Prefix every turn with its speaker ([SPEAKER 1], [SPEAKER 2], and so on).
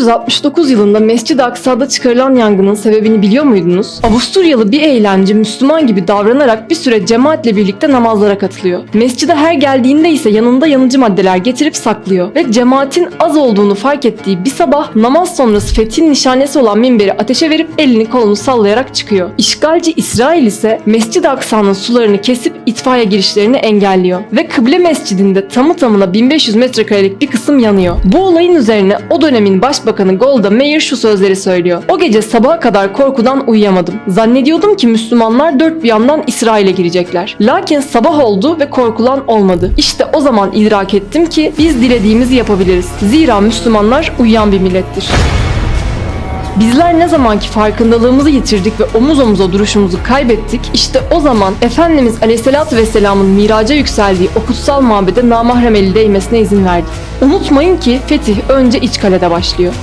[SPEAKER 1] 1969 yılında Mescid-i Aksa'da çıkarılan yangının sebebini biliyor muydunuz? Avusturyalı bir eğlence Müslüman gibi davranarak bir süre cemaatle birlikte namazlara katılıyor. Mescide her geldiğinde ise yanında yanıcı maddeler getirip saklıyor ve cemaatin az olduğunu fark ettiği bir sabah namaz sonrası fethin nişanesi olan minberi ateşe verip elini kolunu sallayarak çıkıyor. İşgalci İsrail ise Mescid-i Aksa'nın sularını kesip itfaiye girişlerini engelliyor ve Kıble Mescidinde tamı tamına 1500 metrekarelik bir kısım yanıyor. Bu olayın üzerine o dönemin başbakanı Golda Meir şu sözleri söylüyor. O gece sabaha kadar korkudan uyuyamadım. Zannediyordum ki Müslümanlar dört bir yandan İsrail'e girecekler. Lakin sabah oldu ve korkulan olmadı. İşte o zaman idrak ettim ki biz dilediğimizi yapabiliriz. Zira Müslümanlar uyuyan bir millettir. Bizler ne zamanki farkındalığımızı yitirdik ve omuz omuza duruşumuzu kaybettik, işte o zaman Efendimiz Aleyhisselatü Vesselam'ın miraca yükseldiği o kutsal mabede namahrem eli değmesine izin verdik. Unutmayın ki fetih önce iç kalede başlıyor.